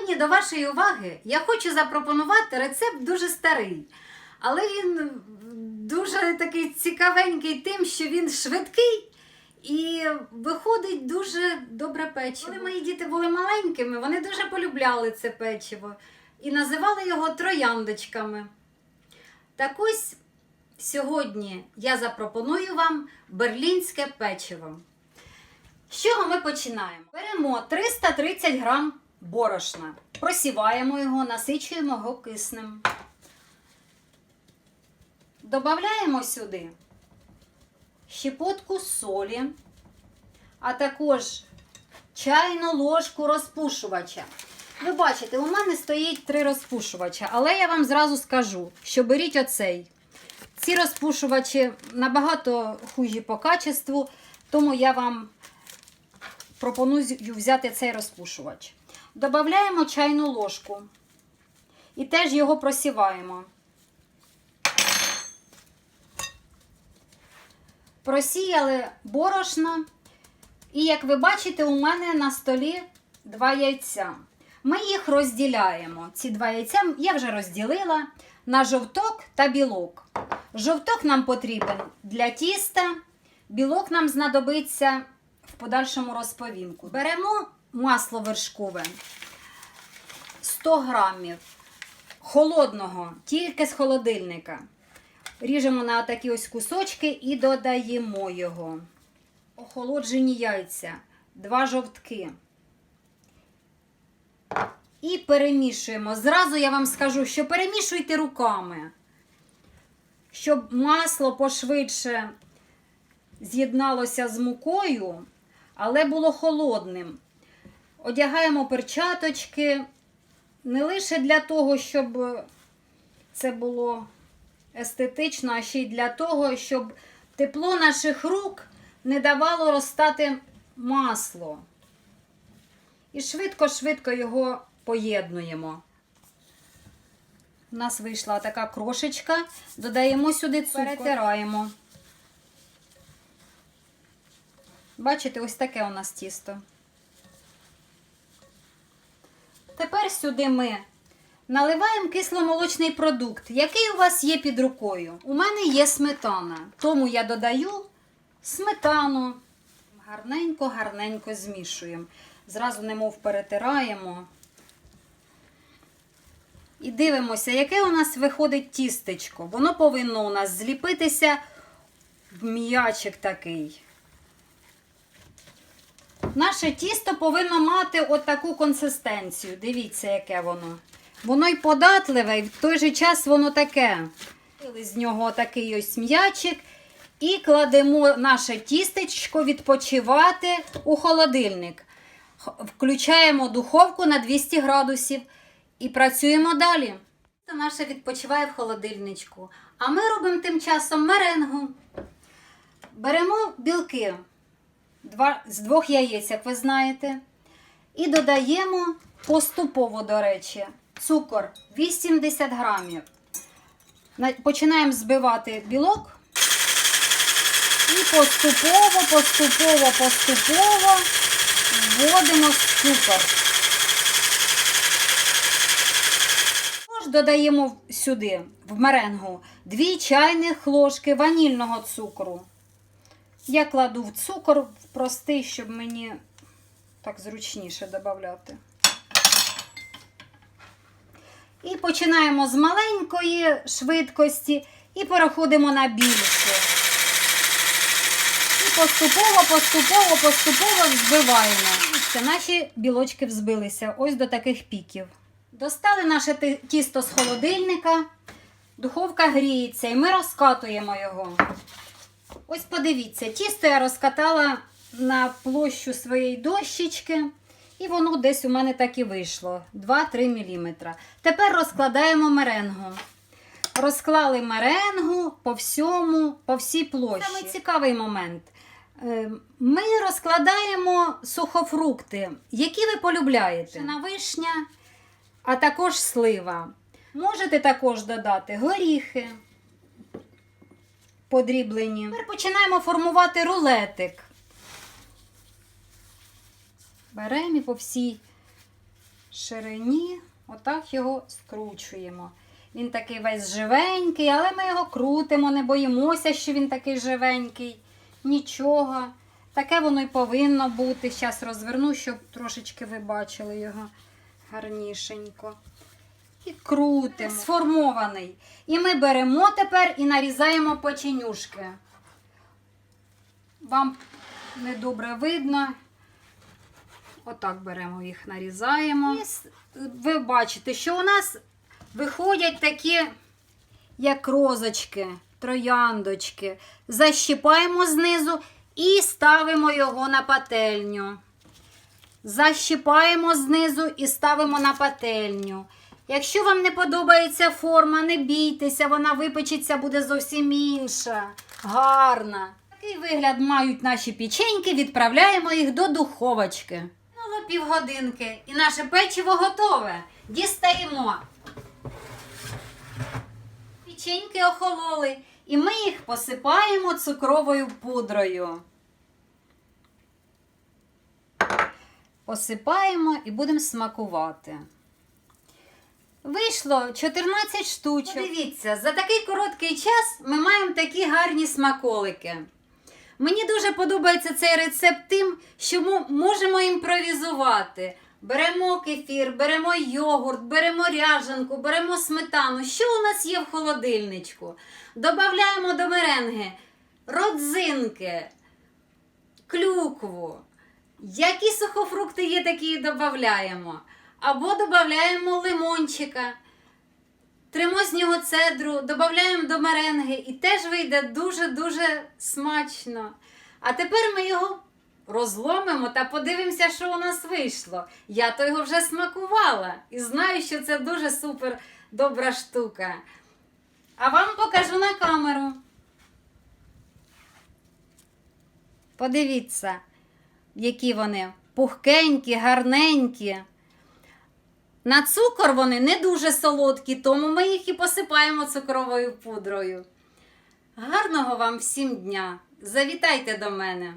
Сьогодні до вашої уваги я хочу запропонувати рецепт дуже старий, але він дуже такий цікавенький тим, що він швидкий і виходить дуже добре печиво. Коли мої діти були маленькими, вони дуже полюбляли це печиво і називали його трояндочками. Так ось сьогодні я запропоную вам берлінське печиво. З чого ми починаємо? Беремо 330 грам борошна, просіваємо його, насичуємо його киснем. Додаємо сюди щепотку солі, а також чайну ложку розпушувача. Ви бачите, у мене стоїть три розпушувача, але я вам зразу скажу, що беріть оцей. Ці розпушувачі набагато хужі по качеству, тому я вам пропоную взяти цей розпушувач. Додаємо чайну ложку і теж його просіваємо. Просіяли борошно. І як ви бачите, у мене на столі два яйця. Ми їх розділяємо. Ці два яйця я вже розділила на жовток та білок. Жовток нам потрібен для тіста, білок нам знадобиться в подальшому розповінку. Беремо масло вершкове 100 грамів холодного, тільки з холодильника. Ріжемо на такі ось кусочки і додаємо його. Охолоджені яйця, два жовтки. І перемішуємо. Зразу я вам скажу, що перемішуйте руками, щоб масло пошвидше з'єдналося з мукою, але було холодним. Одягаємо перчаточки не лише для того, щоб це було естетично, а ще й для того, щоб тепло наших рук не давало розтати масло. І швидко-швидко його поєднуємо. У нас вийшла така крошечка. Додаємо сюди цукор. Перетираємо. Бачите, ось таке у нас тісто. Тепер сюди ми наливаємо кисломолочний продукт, який у вас є під рукою. У мене є сметана, тому я додаю сметану. Гарненько-гарненько змішуємо. Зразу немов перетираємо. І дивимося, яке у нас виходить тістечко. Воно повинно у нас зліпитися в м'ячик такий. Наше тісто повинно мати отаку консистенцію. Дивіться, яке воно. Воно й податливе, і в той же час воно таке. З нього такий ось м'ячик. І кладемо наше тістечко відпочивати у холодильник. Включаємо духовку на 200 градусів і працюємо далі. Це наше відпочиває в холодильничку. А ми робимо тим часом меренгу. Беремо білки два, з двох яєць, як ви знаєте. І додаємо поступово, до речі, цукор 80 грамів. Починаємо збивати білок. І поступово, поступово, поступово вводимо цукор. Також додаємо сюди, в меренгу, 2 чайних ложки ванільного цукру. Я кладу в цукор в простий, щоб мені так зручніше додати. І починаємо з маленької швидкості і переходимо на більшу. І поступово, поступово, поступово взбиваємо. Це наші білочки взбилися ось до таких піків. Достали наше тісто з холодильника, духовка гріється і ми розкатуємо його. Ось подивіться, тісто я розкатала на площу своєї дощечки, і воно десь у мене так і вийшло 2-3 мм. Тепер розкладаємо меренгу. Розклали меренгу по всьому, по всій площі. Саме цікавий момент. Е, Ми розкладаємо сухофрукти, які ви полюбляєте. На вишня, а також слива. Можете також додати горіхи подріблені. Тепер починаємо формувати рулетик. Беремо і по всій ширині, отак його скручуємо. Він такий весь живенький, але ми його крутимо, не боїмося, що він такий живенький. Нічого. Таке воно й повинно бути. Зараз розверну, щоб трошечки ви бачили його гарнішенько. І крутимо. Сформований. І ми беремо тепер і нарізаємо печенюшки. Вам недобре видно. Отак беремо їх, нарізаємо. І ви бачите, що у нас виходять такі, як розочки, трояндочки. Защіпаємо знизу і ставимо його на пательню. Защіпаємо знизу і ставимо на пательню. Якщо вам не подобається форма, не бійтеся, вона випечеться буде зовсім інша, гарна. Такий вигляд мають наші печеньки, відправляємо їх до духовочки. Ну, півгодинки, і наше печиво готове. Дістаємо. Печеньки охололи, і ми їх посипаємо цукровою пудрою. Посипаємо і будемо смакувати. Вийшло 14 штучок. Дивіться, за такий короткий час ми маємо такі гарні смаколики. Мені дуже подобається цей рецепт тим, що ми можемо імпровізувати. Беремо кефір, беремо йогурт, беремо ряженку, беремо сметану. Що у нас є в холодильничку? Добавляємо до меренги родзинки, клюкву. Які сухофрукти є, такі і додаємо. Або додаємо лимончика. Тримо з нього цедру, додаємо до меренги і теж вийде дуже-дуже смачно. А тепер ми його розломимо та подивимося, що у нас вийшло. Я то його вже смакувала і знаю, що це дуже супер добра штука. А вам покажу на камеру. Подивіться, які вони пухкенькі, гарненькі. На цукор вони не дуже солодкі, тому ми їх і посипаємо цукровою пудрою. Гарного вам всім дня! Завітайте до мене!